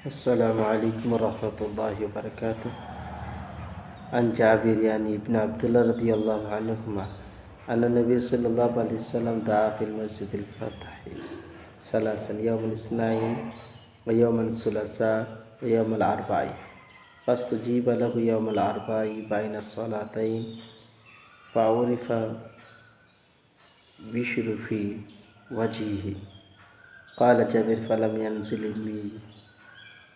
السلام عليكم ورحمة الله وبركاته. عن جابر يعني ابن عبد الله رضي الله عنهما. أن النبي صلى الله عليه وسلم دعا في المسجد الفتح ثلاثا يوم الاثنين ويوم الثلاثاء ويوم الأربعاء. فاستجيب له يوم الأربعاء بين الصلاتين فعرف بشر في وجهه. قال جابر فلم ينزل بي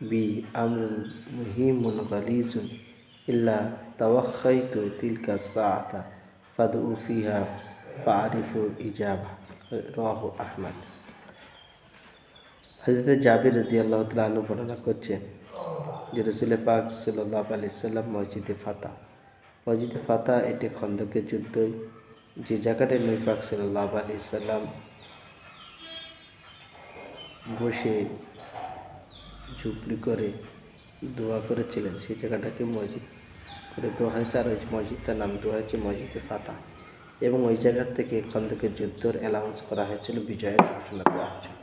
بي أمر مهم غليظ إلا توخيت تلك الساعة فادعوا فيها فأعرفوا إجابة رواه أحمد হজরত জাবির রদি আল্লাহ তালু বর্ণনা করছেন যে রসুল পাক সাল্লাহ আলি সাল্লাম মসজিদে ফাতা মসজিদে ফাতা এটি খন্দকের যুদ্ধ যে জায়গাটায় নবী পাক সাল্লাহ আলি সাল্লাম বসে ঝুপড়ি করে দোয়া করেছিলেন। সেই জায়গাটাকে মসজিদ করে দেওয়া হয়েছে। আর ওই মসজিদটার নাম দেওয়া হয়েছে মসজিদে ফাতা। এবং ওই জায়গার থেকে খন্দকের যুদ্ধর অ্যালাউন্স করা হয়েছিল, বিজয়ের ঘোষণা দেওয়া হয়েছিল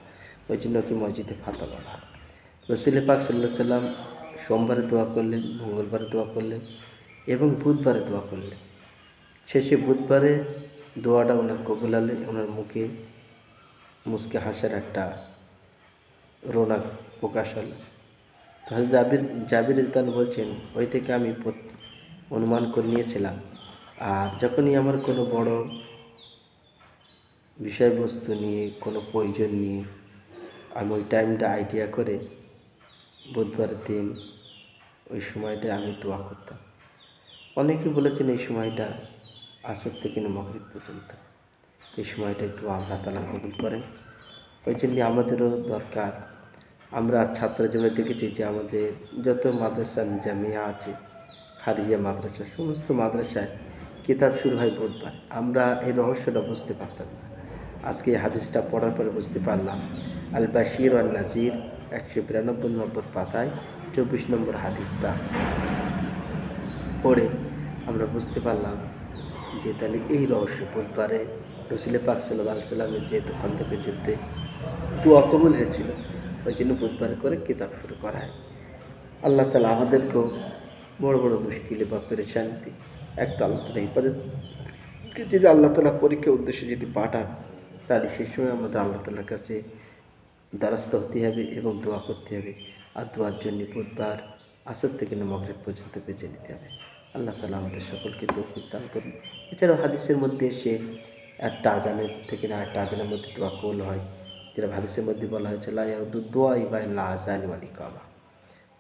ওই জন্য কি মসজিদে ফাতা বলা রসিল পাক সাল্লাহ সাল্লাম সোমবারে দোয়া করলেন, মঙ্গলবারে দোয়া করলেন এবং বুধবারে দোয়া করলেন। শেষে বুধবারে দোয়াটা ওনার কবুলালে ওনার মুখে মুসকে হাসার একটা রোনাক প্রকাশ হলো। তাহলে জাবির জাবির ইসলাম বলছেন, ওই থেকে আমি অনুমান করে নিয়েছিলাম। আর যখনই আমার কোনো বড় বিষয়বস্তু নিয়ে, কোনো প্রয়োজন নিয়ে, আমি ওই টাইমটা আইডিয়া করে বুধবার দিন ওই সময়টা আমি দোয়া করতাম। অনেকে বলেছেন এই সময়টা আসর থেকে মগরিব পর্যন্ত। এই সময়টাই দোয়া আল্লাহ তালা কবুল করেন। ওই জন্য আমাদেরও দরকার আমরা ছাত্র জীবনে দেখেছি যে আমাদের যত মাদ্রাসা জামিয়া আছে খারিজা মাদ্রাসা, সমস্ত মাদ্রাসায় কিতাব শুরু হয় বুধবার। আমরা এই রহস্যটা বুঝতে পারতাম না। আজকে হাদিসটা পড়ার পরে বুঝতে পারলাম। আল বাশির আল নাজির একশো বিরানব্বই নম্বর পাতায় চব্বিশ নম্বর হাদিসটা পড়ে আমরা বুঝতে পারলাম যে তাহলে এই রহস্য বুধবারে রসিলে পাক সাল্লাহ সাল্লামের যেহেতু খন্দকের যুদ্ধে দোয়া কবুল হয়েছিল। ওই জন্য বুধবার করে কিতাব শুরু করা হয়। আল্লাহ তালা আমাদেরকেও বড় বড় মুশকিলে বা পেরেশানিতে একটা আল্লাহ তালা হেফাজত যদি আল্লাহ তালা পরীক্ষার উদ্দেশ্যে যদি পাঠান, তাহলে সেই সময় আমাদের আল্লাহ তালার কাছে দ্বারস্থ হতে হবে এবং দোয়া করতে হবে। আর দোয়ার জন্য বুধবার আসর থেকে মগরিব পর্যন্ত বেঁচে নিতে হবে। আল্লাহ তালা আমাদের সকলকে তৌফিক দান করুন। এছাড়াও হাদিসের মধ্যে এসে একটা আজানের থেকে না একটা আজানের মধ্যে দোয়া কবুল হয়। যেটা হাদিসের মধ্যে বলা হয়েছে লাউদ্দু দোয়া ইবা আজান ওয়াল ইকামা।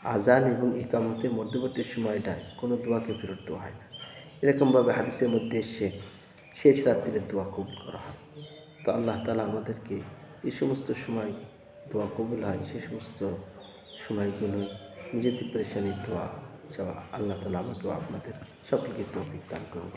আজান এবং ইকামতের মধ্যবর্তী সময়টায় কোনো দোয়াকে ফেরত দেওয়া হয় না। এরকমভাবে হাদিসের মধ্যে এসে শেষ রাত্রিরে দোয়া কবুল করা হয়। তো আল্লাহ তালা আমাদেরকে এই সমস্ত সময় দোয়া কবুল হয়, সে সমস্ত সময়গুলো নিজেদের পেরেশানির দোয়া চাওয়া আল্লাহ তালা আমাকেও আপনাদের সকলকে তৌফিক দান করুন